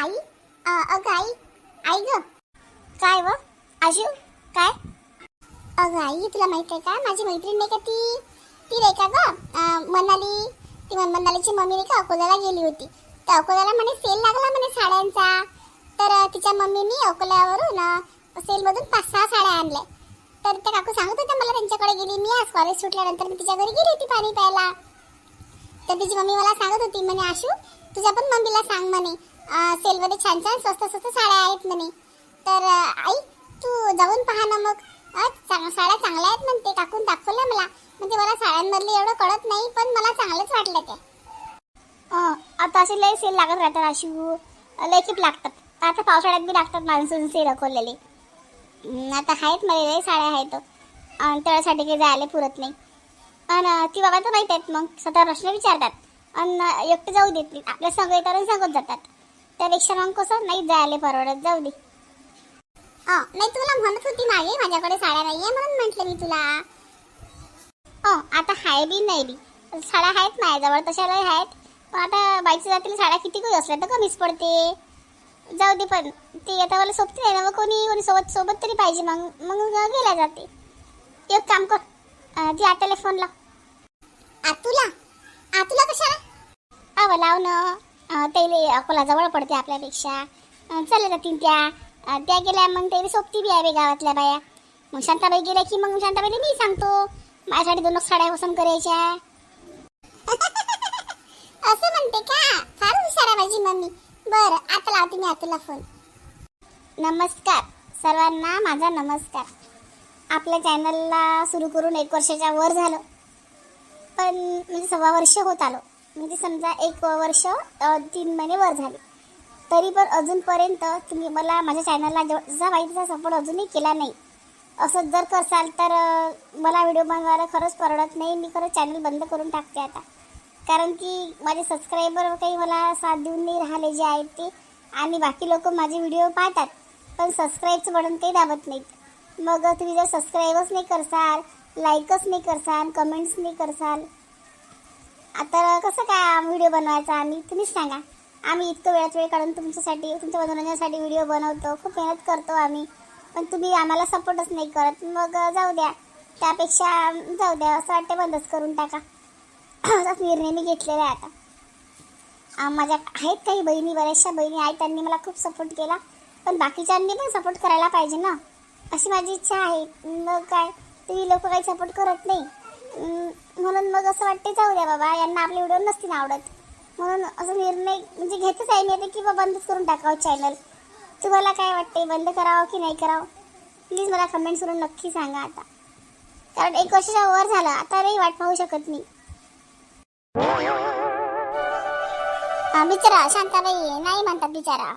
आई? अगं आई. आई ग. काय व? आशू काय? अगं आई तुला माहीत आहे का? माझी मैत्रीण नाही का ती? ती नाही का ग? मनाली. ती मन- मनालीची मम्मी नाही का अकोल्याला गेली होती. तर अकोल्याला म्हणे सेल लागला म्हणे साड्यांचा. तर तिच्या मम्मीनी अकोल्यावरून सेलमधून पाच सहा साड्या आणल्या. तर त्या काकू सांगत होत्या मला त्यांच्याकडे गेली. मी आज कॉलेज सुटल्यानंतर मी तिच्या घरी गेली होती पाणी प्यायला. तर तिची मम्मी मला सांगत होती म्हणे आशू तुझ्या पण मम्मीला सांग म्हणे. सेलमध्ये छान छान स्वस्त स्वस्त साड्या आहेत म्हणे. तर आई तू जाऊन पहा ना मग. चांग- साड्या चांगल्या आहेत म्हणते काकून दाखवल्या मला. म्हणजे मला साड्यांमधले एवढं कळत नाही पण मला चांगलंच वाटलं ते. आता असे लय सेल लागत राहतात अशी. लय खूप लागतात. आता पावसाळ्यात बी लागतात मान्सून सेल अकोलेले आता आहेत मला लय साड्या आहेत. आणि त्यासाठी काही जायला पुरत नाही. आणि ती बाबा तर माहीत आहेत मग. स्वतः प्रश्न विचारतात. आणि एकटं जाऊ देत नाही. आपल्या संग येतात सांगत जातात. त्यापेक्षा मग कसं नाही जायला परवडत जाऊ दे. नाही तुला म्हणत होती मागे माझ्याकडे साड्या नाहीये म्हणून म्हटलं मी तुला. अ आता हाय बी नाही बी. साड्या आहेत माझ्याजवळ तशा लय आहेत. पण आता बाईकच्या जातील साड्या किती काही असल्या तर कमीच पडते. जाऊ दे पण ते आता मला सोबती नाही ना मग कोणी कोणी सोबत सोबत तरी पाहिजे मग मग गेल्या जाते. एक काम कर ती आत्याला फोन लाव. आतुला? आतुला कशाला? अव लाव ना. त्याले अकोला जवळ पडते आपल्यापेक्षा. चला जातील त्या त्या गेल्या मग त्याला सोबती बी आहे गावातल्या बाया. मग शांताबाई गेल्या की मग शांताबाईला मी सांगतो. माझ्यासाठी दोन साड्या पसंत करायच्या. असं म्हणते का? फार हुशार आहे माझी मम्मी. बरं आता लावते मी आतुला फोन नमस्कार. सर्वांना माझा नमस्कार. आपल्या चॅनलला सुरू करून एक वर्षाच्या वर झालं. पण म्हणजे सव्वा वर्ष होत आलो. म्हणजे समजा एक वर्ष तीन महिने वर झाले. तरी पण अजूनपर्यंत तुम्ही मला माझ्या चॅनलला जसा माहितीचा सपोर्ट अजूनही केला नाही. असं जर करसाल तर मला व्हिडिओ बनवायला खरंच परवडत नाही. मी खरंच चॅनल बंद करून टाकते आता. कारण की माझे सबस्क्रायबर काही मला साथ देऊन नाही राहिले जे आहेत ते. आणि बाकी लोक माझे व्हिडिओ पाहतात पण सबस्क्राईबचं बटन काही दाबत नाहीत. मग तुम्ही जर सबस्क्राईबच नाही करसाल लाईकच नाही करसाल कमेंट्स नाही करसाल आता कसं काय व्हिडिओ बनवायचा? आम्ही तुम्हीच सांगा. आम्ही इतकं वेळात वेळ काढून तुमच्यासाठी तुमच्या मनोरंजनासाठी व्हिडिओ बनवतो. खूप मेहनत करतो आम्ही. पण तुम्ही आम्हाला सपोर्टच नाही करत. मग जाऊ द्या. त्यापेक्षा जाऊ द्या. असं वाटते बंदच करून टाका. असाच निर्णय मी घेतलेला आहे आता. माझ्या आहेत काही बहिणी बऱ्याचशा बहिणी आहेत. त्यांनी मला खूप सपोर्ट केला. पण बाकीच्यांनी पण सपोर्ट करायला पाहिजे ना. अशी माझी इच्छा आहे. मग काय? तुम्ही लोक काही सपोर्ट करत नाही. म्हणून मग असं वाटते जाऊ द्या बाबा यांना आपले व्हिडिओ नसतील आवडत. म्हणून असं निर्णय म्हणजे घेतच आहे मी की बाबा बंदच करून टाकावं चॅनल तुम्हाला काय वाटते बंद करावं की नाही करावं? प्लीज मला कमेंट्स करून नक्की सांगा आता. कारण एक वर्षाच्या वर झालं आता नाही वाट पाहू शकत मी हा, बिचारा शांताबाई नाही म्हणतात बिचारा.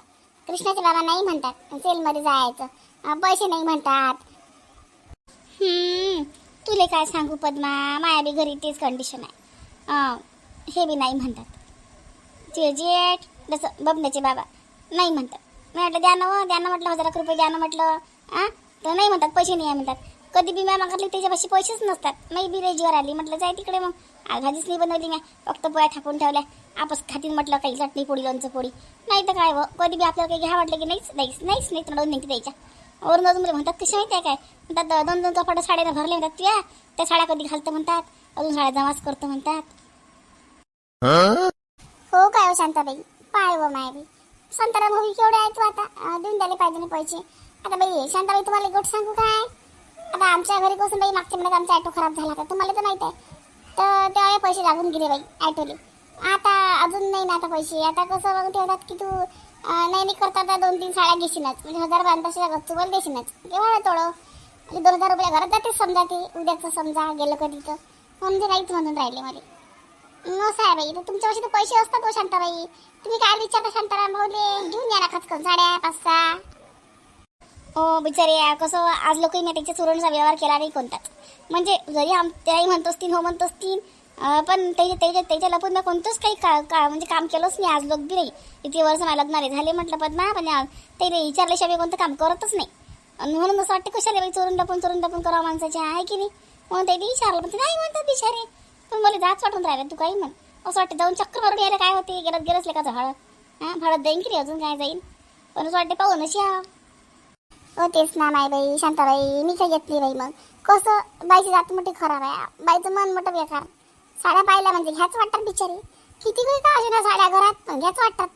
कृष्णाचे बाबा नाही म्हणतात सेलमध्ये जायचं. पैसे नाही म्हणतात. तुले काय सांगू पद्मा? माया बी घरी तेच कंडिशन आहे. हे बी नाही म्हणतात. ते जेठ जसं बबण्याचे बाबा नाही म्हणतात. मी म्हटलं द्या ना हो, द्या ना म्हटलं हजार रुपये द्या ना म्हटलं. आ तर नाही म्हणतात पैसे नाही आहे म्हणतात. कधी बी मी मागितली त्याच्यापाशी पैसेच नसतात. मी बी रेजीवर आली. म्हटलं जाय तिकडे मग. आघाजीच नाही बनवली मी फक्त पोळ्या थापून ठेवल्या. आपस खातीन म्हटलं काही चटणी पोळी लोणचं पोळी. नाही तर काय व कधी बी आपल्याला काही घ्या वाटलं की नाहीच नाहीच नाहीच नाही तोंडावून नेमकी द्यायच्या. वरून अजून मला म्हणतात कशा माहिती आहे काय? म्हणतात दोन दोन कपाट साड्यानं भरले म्हणतात त्या. त्या साड्या कधी घालतं म्हणतात. अजून साड्या जमाच करतो म्हणतात. हो? काय हो शांताबाई? पाय व माय बी. संतारा भाऊ केवढे आहे तू आता? देऊन द्यायला पाहिजे ना पैसे. आता बाई शांताबाई तुम्हाला गोष्ट सांगू काय? आता आमच्या घरी कोसून बाई मागच्या महिन्यात आमचा ऑटो खराब झाला होता. तुम्हाला तर माहीत आहे. तर तेव्हा पैसे लागून गेले बाई ऑटोले. आता अजून नाही ना आता पैसे. आता कसं मग ठेवतात की तू नाही नाही करता आता दोन तीन साड्या घेशीनच म्हणजे हजार बांधताशा गच्चूवर देशीनच केव्हा थोडं. म्हणजे दोन हजार रुपये घरात जाते समजा ते. उद्याचं समजा गेलं कधी तर. म्हणजे नाहीच म्हणून राहिले मला मग साहेब बाई तर तुमच्यापाशी तर पैसे असतात हो शांताबाई. तुम्ही काय विचारता शांताराम भाऊले? घेऊन या ना खचकन साड्या पाच सहा ओ हो, बिचारे कसं आज लोकही मी त्याच्या चुरणचा व्यवहार केला नाही कोणताच. म्हणजे जरी आम त्याही म्हणत असतील हो म्हणत असतील पण त्याच्या त्याच्या त्याच्या लपून मी कोणतंच काही का, का म्हणजे काम केलंच नाही. आज लोक बी नाही. इतके वर्ष मला लग्नाले झाले म्हटलं पद्मा पण आज त्याला विचारल्याशिवाय कोणतं काम करतच नाही. आणि म्हणून असं वाटतं कशाला बाई चोरून लपून चोरून लपून करावं माणसाच्या आहे की नाही? म्हणून त्याने विचारलं पण ते नाही म्हणतात बिचारे. पण मला जाच वाटून राहिलं तू काही म्हण. असं वाटतं जाऊन चक्कर मारून यायला काय होते? गेलं गेलंच का झाड हां हळद जाईन की रे अजून? काय जाईन? पण असं वाटते पाहूनच हा हो तेच ना नाही बाई शांताबाई मी काय घेतली बाई मग? कसं? बाईची जात मोठी खराब आहे. बाईचं मन मोठं बेकार. साड्या पाहिल्या म्हणजे घ्याच वाटतात बिचारी. किती काही का अजून साड्या घरात? पण घ्याच वाटतात.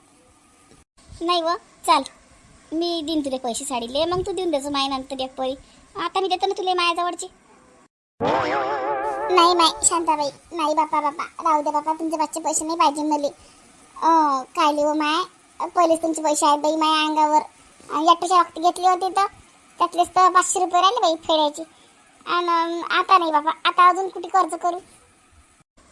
नाही व चाल. मी देईन तुले पैसे साडीले मग तू देऊन द्यायचं माय नंतर एक पळी. आता मी देतो ना तुला माझ्याजवळची नाही माय शांताबाई. नाही बापा बापा. राहू दे बापा तुमचे बच्चे पैसे नाही पाहिजे मले. काय लिहू माय? पहिलेच तुमचे पैसे आहेत बाई माया अंगावर. याटोच्या वक्त घेतले होते तर. त्यातलेच तर पाचशे रुपये राहिले बाई फेडायचे. आणि आता नाही बाबा आता अजून कुठे कर्ज करू?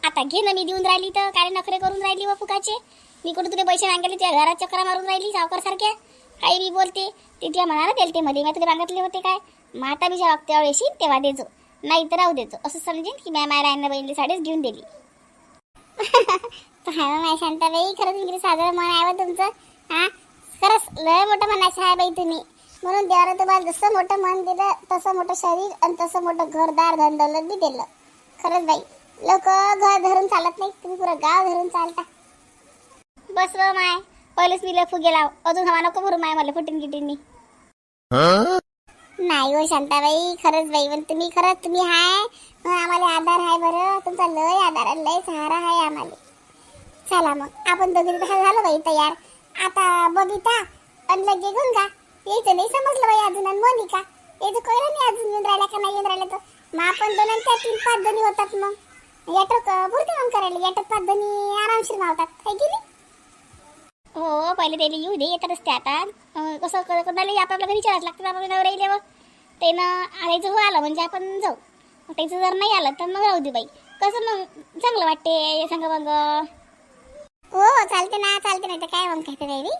आता घे ना मी देऊन राहिली तर. काय नखरे करून राहिली व फुकाचे. मी कुठे तुला पैसे मागितले? तुझ्या घरात चक्रा मारून राहिली सावकार सारख्या काही मी बोलते. ते तुझ्या मनाला दिले ते मध्ये. मी तुला मागितले होते काय? माता आता मी जेव्हा वक्त्यावर येशील तेव्हा देजो. नाही तर राहू देजो. असं समजेन की मॅ माया रायना बहिणीला साडीच घेऊन दिली. हाय माय शांताबाई खरंच इंग्लिश साजरं मन आहे तुमचं. हा? खरंच लय मोठं मनाचं आहे बाई तुम्ही. म्हणून देवानं तुम्हाला जसं मोठं मन दिलं तसं मोठं शरीर आणि तसं मोठं घरदार धनदौलत बी दिलं. खरंच बाई. लोक घर धरून चालत नाही. तुम्ही पुरं गाव धरून चालता. बस व माय पहिलेच मी लय फुगे लाव अजून हवा नको भरू माय मला फुटीन गिटींनी. नाही हो शांताबाई खरंच बाई पण तुम्ही खरंच तुम्ही हाय. आम्हाला आधार आहे बरं. तुमचा लय आधार आहे, लय सहारा आहे आम्हाला. चला मग आपण दोघी तर झालो बाई तयार. आता बबिता आणि लगे घेऊन का यायचं नाही समजलं बाई अजून आणि मोनिका. यायचं कळलं नाही अजून येऊन राहिला का नाही येऊन राहिला तो. मग आपण दोन आणि त्या तीन पाच जणी होतात मग. याटक पुरते मग करायला याटक पाच जणी आरामशीर मावतात काय की नाही हो पहिले त्याला येऊ दे येतातच ते आता. कसं क- कोणाला आपापल्या घरी विचारायला लागतं आपल्या नवरा येईल व त्यानं आणायचं हो आलं म्हणजे आपण जाऊ. त्याचं जर नाही आलं तर मग राहू दे बाई. कसं मग चांगलं वाटते सांग मग. हो चालते ना चालते नाही तर काय मग काय बाई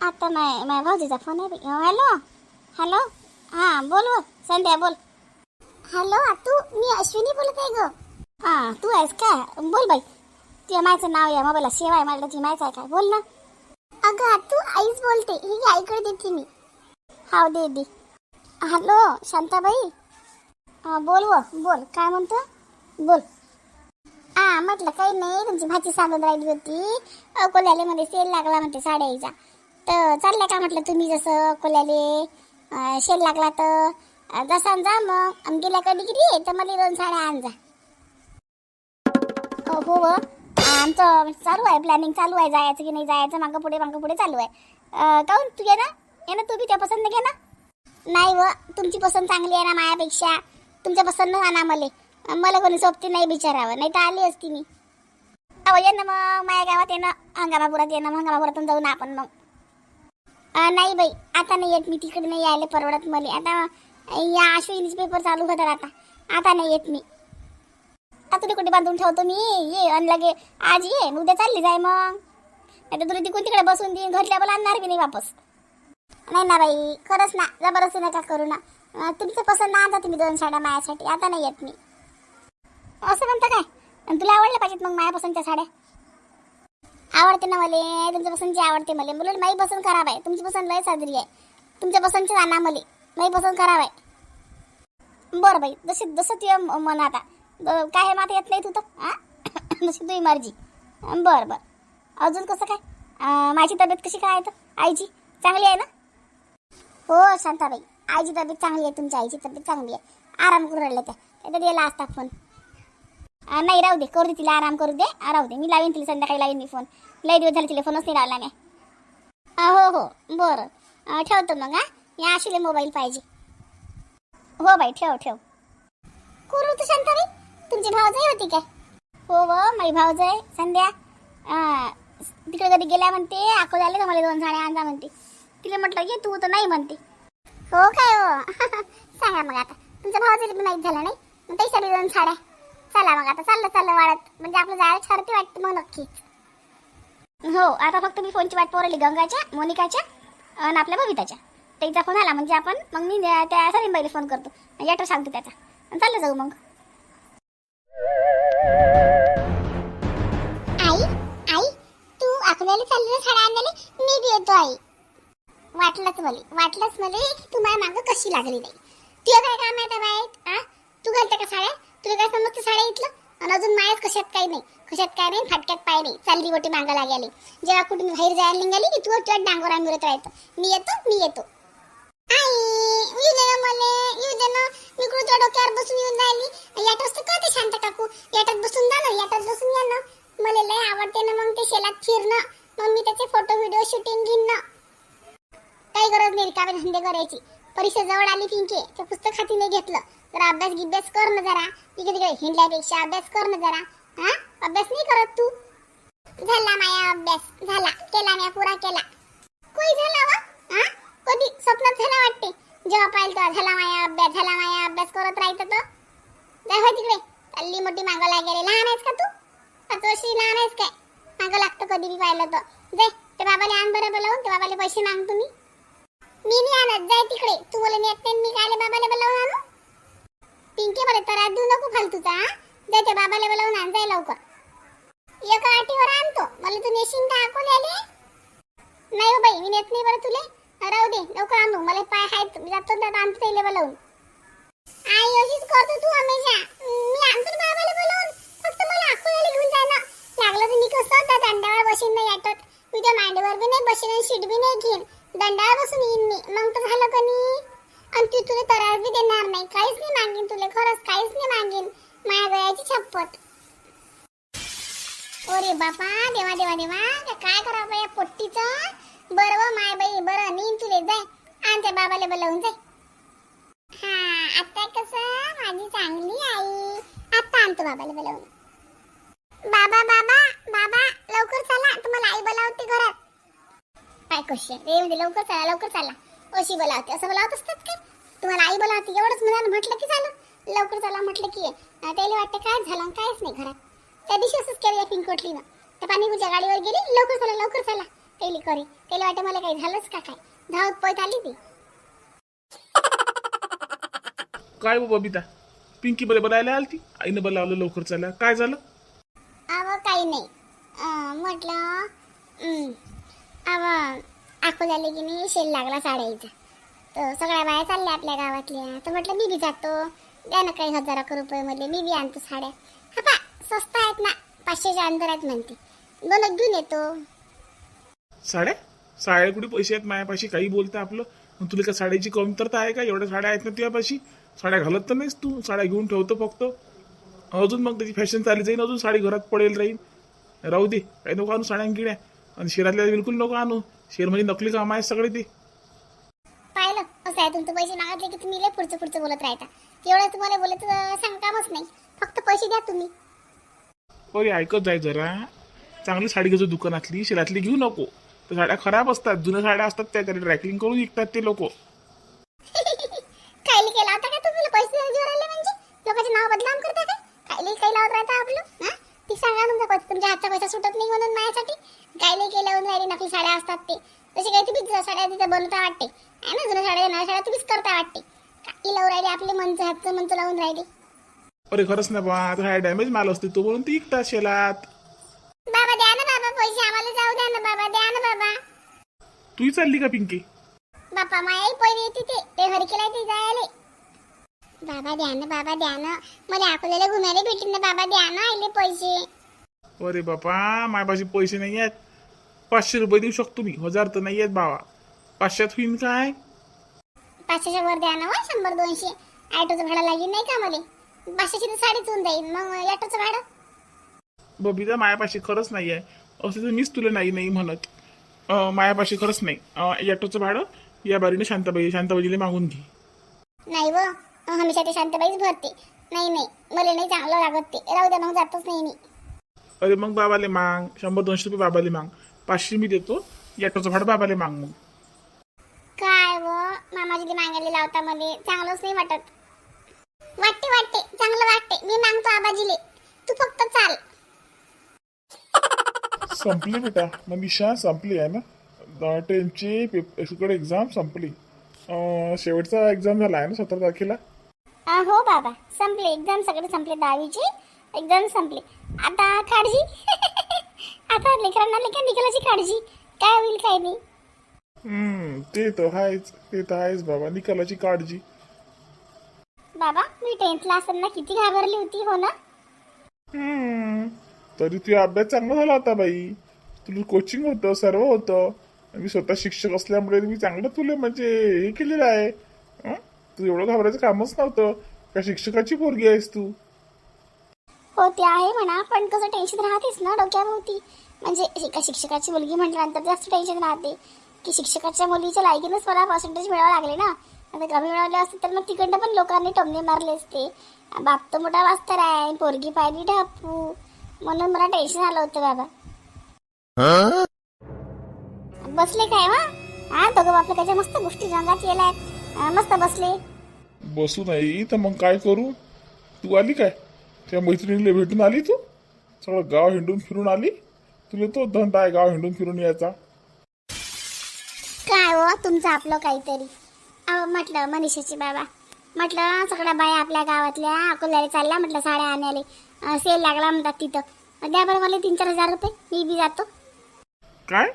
आता माय माझ्या भाऊजीचा फोन आहे हॅलो हॅलो हां बोल हो संध्या बोल. हॅलो तू मी अश्विनी बोलत आहे ग. हां तू आहेस का बोल बाई. तुझ्या मायचं नाव आहे मोबाईलला सेवा आहे मला तुझी मायचं आहे काय? बोल ना. अगं तू आईच बोलते. ही आईकडे देते मी. हाव दे दे. हॅलो शांताबाई. बोल व बोल. काय म्हणतो? बोल. हा म्हटलं काही नाही तुमची भाजी सांगून राहिली होती. अकोल्याले मध्ये सेल लागला म्हणते साड्याचा तर चाललंय का म्हटलं तुम्ही जसं अकोल्याले सेल लागला तर? जसा जा मग. आणि गेल्या कधी किती तर मला दोन साड्या आण जा. हो व. आमचं चालू आहे. प्लॅनिंग चालू आहे. जायचं की नाही जायचं? मागं पुढे मागं पुढे चालू आहे. काऊन काहून? तू घे ना. ये ना तू बी त्या पसंत घे ना. नाही व. तुमची पसंत चांगली आहे ना मायापेक्षा तुमच्या पसंत आणा मला. मला कोणी सोबती नाही बिचारावं. नाही तर आली असती मी. अहो ये ना मग. माझ्या गावात ये ना. हंगामापुरात ये ना हंगामापुरातून जाऊ ना आपण मग. नाही बाई. आता नाही येत. मी तिकडे नाही यायला परवडत मला. आता या या इंग्लिश पेपर चालू होतात आता. आता नाही येत मी. आता तुला कुठे बांधून ठेवतो मी? ये आणि लगे. आज ये मग उद्या चालली जाय मग. नाही तर तुला तिकडून तिकडे बसून देईन घरच्या बोला आणणार बी नाही वापस. नाही ना बाई खरंच ना जबरदस्ती नका करू ना. तुमचं पसंत ना आता तुम्ही दोन साड्या माझ्यासाठी. आता नाही येत मी. असं म्हणता काय? आणि तुला आवडल्या पाहिजेत मग माझ्या पसंतच्या साड्या? आवडते ना मला तुमच्या पसंतची आवडते मला. मुलं माही पसंत खराब आहे. तुमची पसंत लय साजरी आहे. तुमच्या पसंतची जाणार मला माझी पसंत खराब आहे. बरं बाई जशी जसं तुझ्या मन आता. काय हे माता येत नाही तू तर हां जशी तुझी मर्जी. बरं बरं. अजून कसं काय? माझी तब्येत कशी काय आहे तर? आईची? चांगली आहे ना? हो शांताबाई. आईची तब्येत चांगली आहे तुमच्या आईची तब्येत चांगली आहे. आराम करू राहिल्या त्या तर गेला असता फोन नाही राहू दे. करू दे तिला आराम करू दे. राहू दे. मी लावेन तिला संध्याकाळी लावेन मी फोन लई दिवस झाले तिला फोनच नाही लावला मी हो हो. बरं. ठेवतो मग हां. या आशिले मोबाईल पाहिजे. हो बाई ठेव ठेव. करू तर शांताबाई? तुमची भावजाई होती काय? हो व माझी भावजय संध्या. तिकडे कधी गेल्या म्हणते अकोल्याला तर मला दोन साड्या आणजा म्हणते. तिला म्हटलं ये तू तर नाही म्हणते. हो काय हो? सांगा मग आता. तुमच्या भावाचं बी माहीत झालं नाही? मग त्यासाठी दोन साड्या चला मग आता चाललं चाललं वाढत. म्हणजे आपलं जायला ठरते वाटते मग नक्कीच. हो आता फक्त मी फोनची वाट पोरली गंगाच्या मोनिकाच्या आणि आपल्या बबिताच्या. त्याचा फोन आला म्हणजे आपण मग मी त्या- त्या सलीमबाईला फोन करतो. ॲड्रेस सांगतो त्याचा. आणि चाललं जाऊ मग. आई आई तू अकोल्याला चालली साड्या आणायला मी बी येतो आई. वाटलंच मला वाटलंच मला की तू माझ्या मागं कशी लागली नाही तुला काय काम आहे बाई आ? तू घालते का साड्या? तुला काय समजतं साड्या इथलं? आणि अजून मायाच कशात काही नाही. कशात काय नाही फाटक्यात पाय नाही. चालली गोटी मागं लागायला जेव्हा कुठून बाहेर जायला निघाली की तू तुझ्या डांगोर आंबरत राहायचं. मी येतो मी येतो. आई ना येऊ दे ना. मी तुझ्या डोक्यावर बसून येऊन राहिली? का ते शांत काकू? याटात बसून जा ना याटात बसून या ना. मला लय आवडते ना मग ते शेलात फिरणं. मग मी त्याचे फोटो व्हिडिओ शूटिंग घेईन ना. काही गरज नाही रिकामे धंदे करायची. परीक्षा जवळ आली पिंके ते पुस्तक हाती नाही घेतलं. जरा अभ्यास गिभ्यास कर ना जरा. तिकडे तिकडे हिंडल्यापेक्षा अभ्यास कर ना जरा. हा? अभ्यास नाही करत तू? झाला माया अभ्यास झाला. केला मी पुरा केला कोई झाला वा हा कधी स्वप्नात झाला वाटते जेव्हा पाहिजे तेव्हा झाला माया अभ्यास झाला माया अभ्यास करत राहायचं तो. जाय होय तिकडे. तल्ली मोठी मागं लागेल. लहान आहेस का तू? पाच वर्षी लहान आहेस काय? मागं लागतं कधी बी पाहिलं तर. जाय ते बाबाले आण बरं बोलावून. ते बाबाले पैसे माग तुम्ही. मी नाही आणत. जाय तिकडे. तू बोले नेत नाही मी काय बाबाला बोलावून आणू? पिंके मला तर देऊ नको फालतूचा हा. जाय त्या बाबाला बोलावून आण. जाय लवकर. एका आटीवर आणतो. मला तू नेशीन का? अकोल्याले नाही हो बाई मी नेत नाही बरं तुले. राहू दे लवकर आणू. मला पाय आहेत मी जातो त्यात आणतो त्याला बोलावून. आई अशीच करतो तू हमेशा. मी आणतो बाबाला बोलावून. फक्त मला अकोल्याला घेऊन जाय ना. लागलं तर मी कसं त्या दंडावर बसीन नाही याटत मी त्या मांडीवर बी नाही बसीन आणि शीट बी नाही घेईन. दंडावर बसून येईन मी. मग तर झालं का नाही? आणि तू तुला तरार बी देणार नाही. काहीच नाही मागेन तुला खरंच. काहीच नाही मागेन. माया गळ्याची छप्पत. ओरे बापा देवा देवा देवा. काय करावं या पोट्टीचं? बरं व माय बाई बरं नीन तुले जाय. आण त्या बाबाला बोलावून जाय. हा आता कसं? माझी चांगली आई. आता आणतो बाबाला बोलावून. बाबा बाबा बाबा लवकर चला. तुम्हाला आई बोलावते घरात. काय कशी रे म्हणजे लवकर चला लवकर चला. अशी बोलावते. असं बोलावत असतात का तुम्हाला आई बोलावते. एवढंच म्हणाल म्हटलं की झालं लवकर चला म्हटलं की. त्याला वाटतं काय झालं आणि कायच नाही घरात. त्या दिवशी असंच केलं या पिंकोटलीनं. त्या पाणीपूरच्या गाडीवर गेली लवकर चला लवकर चला. त्याला करी. त्याला वाटतं मला काही झालंच का काय? धावत पळत आली ती. काय हो बबिता? पिंकी बरे बोलायला आलती? आईनं बोलावलं लवकर चला. काय झालं? अव काही नाही. अं, म्हटलं हं, अव अकोल्याला की नाही शेल लागला साड्याचा. तर सगळ्या बाया चालल्या आपल्या गावातल्या. तर म्हटलं मी बी जातो. द्या ना काही हजार अकरा रुपये मध्ये मी बी आणतो साड्या. हा पा स्वस्त आहेत ना. पाचशेच्या अंदर आहेत म्हणते. दोन घेऊन येतो. साड्या? साड्या कुठे पैसे आहेत मायापाशी काही बोलतं आपलं. मग तुला काय साड्याची कमतरता आहे का? एवढ्या साड्या आहेत ना तुझ्यापाशी? साड्या घालत तर नाहीस तू. साड्या घेऊन ठेवतो फक्त. अजून मग त्याची फॅशन चालली जाईल अजून साडी घरात पडेल राहील राहू दे. काही नको आणू साड्या गिड्या. आणि शहरातल्या बिलकुल नको आणू. शहर म्हणजे नकली काम आहे सगळे ते. पाहिलं. असं आहे तुमचे पैसे मागितले की तुम्ही लय पुढचं पुढचं बोलत राहता. एवढं तुम्हाला बोलत सांग कामच नाही. फक्त पैसे द्या तुम्ही. अरे ऐकत जाय जरा. चांगली साडी घेतो दुकानातली. शहरातली घेऊ नको. साड्या खराब असतात जुन्या साड्या असतात त्या त्याला ड्रॅकलिंग करून विकतात ते लोक. कायली केला होता का तुम्ही? पैसे आले म्हणजे? लोकांचे नाव बदनाम करता का? कायली काही लावत राहता आपलं? हा? ती सांगा तुमचा पैसा तुमच्या हातचा पैसा सुटत नाही म्हणून माझ्यासाठी? कायली केल्यावर राहिली नकली साड्या असतात ते. तसे काही तुम्ही साड्या तिथे बनवता वाटते? आहे ना जुन्या साड्या नव्या साड्या तुम्हीच करता वाटते. काही लावून राहिले आपले मनचं हातचं मनचं लावून राहिले. अरे खरंच ना बा आता हा डॅमेज माल असते तो म्हणून ती विकतात शेलात. बाबा द्या ना बाबा पैसे आम्हाला जाऊ द्या ना बाबा द्या ना बाबा. तूही चालली का पिंकी? बापा मायाही पहिले येते ते. ते घरी केलाय ते जायले. बाबा द्या ना बाबा द्या ना. मला अकोल्याला घुमायला भेटेल ना बाबा द्या ना आले पैसे. अरे बापा माझ्यापाशी पैसे नाही आहेत. पाचशे रुपये देऊ शकतो मी. हजार तर नाही आहेत बाबा. पाचशेत होईन काय? पाचशेच्या वर द्या ना वा शंभर दोनशे. ऑटोचं भाडं लागेल नाही का मला पाचशेची तर साडीच होऊन जाईल. मग ऑटोचं भाडं? बबिता मायापाशी खरंच नाही आहे असं तर मीच तुला नाही नाही म्हणत. मायापाशी खरंच नाही. अं, ऑटोचं भाडं या बारीने शांताबाई शांताबाईला मागून घे. नाही व हमेशा ते शांताबाईच भरते. नाही नाही. मला नाही चांगलं लागत ते. राहू द्या मग जातच नाही मी. अरे मग बाबाले माग. शंभर दोनशे रुपये बाबाले माग. पाचशे मी देतो. ऑटोचं भाडं बाबाले माग मग. काय व मामाजी ते मागायला लावता मध्ये चांगलंच नाही वाटत. वाटते वाटते. चांगलं वाटते. मी मागतो आबाजीले. तू फक्त चाल. संपली बेटा मनीषा संपली आहे ना? टेनची पेपर एक्झाम संपली. अं, शेवटचा एक्झाम झाला आहे ना सतरा तारखेला? आ, हो बाबा. संपले. एक्झाम सगळे संपले. दहावीचे एक्झाम संपले. आता काळजी आता लेकरांना लेकर निकालाची काळजी काय होईल काय नाही. हम्म ते तर आहेच. ते तर आहेच बाबा. निकालाची काळजी. बाबा मी टेन्थला असताना किती घाबरली होती हो ना? हम्म. तरी तुझा अभ्यास चांगला झाला होता बाई. तुला कोचिंग होतं सर्व होतं. मी स्वतः शिक्षक असल्यामुळे मी चांगलं तुला म्हणजे हे केलेलं आहे. तू एवढं घाबरायचं कामच नव्हतं. का शिक्षकाची पोरगी आहेस तू? हो ते आहे म्हणा. पण कसं टेन्शन राहतेच ना डोक्याभोवती. म्हणजे एका शिक्षकाची मुलगी म्हटल्यानंतर जास्त टेन्शन राहते. की शिक्षकाच्या मुलीच्या लायकीनंच मला पर्सेंटेज मिळावं लागले ना. आता कमी मिळवले असते तर मग तिकडनं पण लोकांनी टोमणे मारले असते. बाप तर मोठा वाचतर आहे. पोरगी पाहिली ढापू. म्हणून मला टेन्शन आलं होतं बाबा. बसले काय वा? हा दोघं बापलं त्याच्या मस्त गोष्टी रंगात येलाय मस्त बसले. बसू नाही तर मग काय करू? तू आली काय? त्या मैत्रिणीला भेटून आली तू? सगळं गाव हिंडून फिरून आली? तुला तो धंदा आहे गाव हिंडून फिरून यायचा. काय हो तुमचं आपलं काहीतरी. म्हटलं मनीषाची बाबा. म्हटलं सगळ्या बाया आपल्या गावातल्या अकोल्याला चालल्या म्हटलं साड्या आणायला. सेल लागला म्हणतात तिथं. द्या बरं मला तीन चार हजार रुपये. मी बी जातो. काय?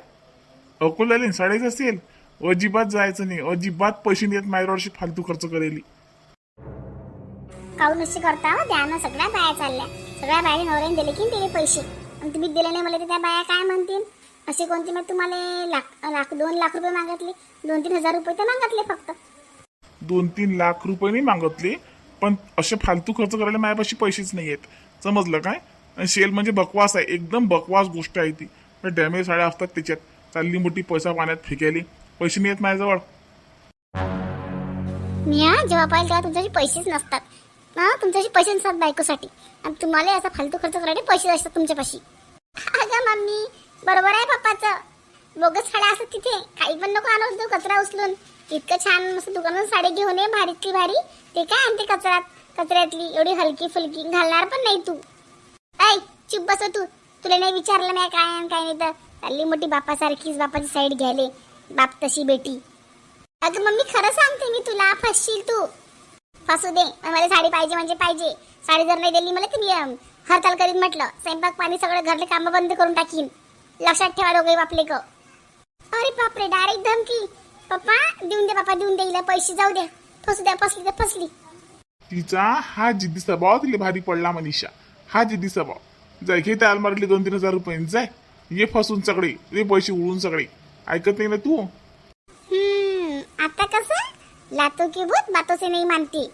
अकोल्याला साडेच असेल अजिबात जायचं नाही. अजिबात पैसे देत माझ्यावरशी फालतू खर्च करेली. काहून अशी करता? हो द्या ना. सगळ्या बाया चालल्या. सगळ्या बाया नवऱ्याने दिले की दिले पैसे? आणि तुम्ही दिले नाही मला तर त्या बाया काय म्हणतील? असे कोणते मग तुम्हाला लाख लाख दोन लाख रुपये मागितले? दोन तीन हजार रुपये तर मागितले फक्त. दोन तीन लाख रुपये नाही मागतले. पण असे फालतू खर्च करायला माझ्यापाशी पैसेच नाही आहेत. समजलं काय? आणि सेल म्हणजे बकवास आहे. एकदम बकवास गोष्ट आहे ती. डॅमेज साड्या असतात त्याच्यात. चालली मोठी पैसा पाण्यात फेकायली. पैसे नाही आहेत माझ्याजवळ. मी जेव्हा पाहिजे तेव्हा तुमच्याशी पैसेच नसतात. हा तुमच्याशी पैसे नसतात बायकोसाठी. आणि तुम्हाला असा फालतू खर्च करायला पैसे असतात तुमच्यापाशी. अगं मम्मी बरोबर आहे पप्पाचं. बोगस साड्या असतात तिथे. काही पण नको आणू कचरा उचलून. इतकं छान मस्त दुकानातून साडी घेऊन ये भारीतली भारी. ते काय आणते कचऱ्यात? कचऱ्यातली एवढी हलकी फुलकी घालणार पण नाही तू. ऐ चुप बस तू. तुला नाही विचारलं नाही काय आणि काय नाही तर. चालली मोठी बापासारखीच बापाची साईड घ्यायले. बाप तशी बेटी. अगं मम्मी खरं सांगते मी तुला. फसशील तू. फसू दे. मला साडी पाहिजे म्हणजे पाहिजे. साडी जर नाही दिली मला तर मी हरताल करीन म्हटलं. स्वयंपाक पाणी सगळं घरले कामं बंद करून टाकीन. लक्षात ठेवा दोघे बापले ग अरे बापरे डायरेक्ट धमकी. पप्पा देऊन दे बापा देऊन दे पैसे जाऊ द्या. फसू द्या फसली तर फसली. तिचा हा जिद्दी स्वभाव तिला भारी पडला मनीषा. हा जिद्दी स्वभाव. जाय घे त्या अलमारीतले दोन तीन हजार रुपये जाय. ये फसून सगळे रे पैसे उडून सगळे. ऐकत नाही ना तू? आता कसं? लातो की भूत बातोसे नाही मानते.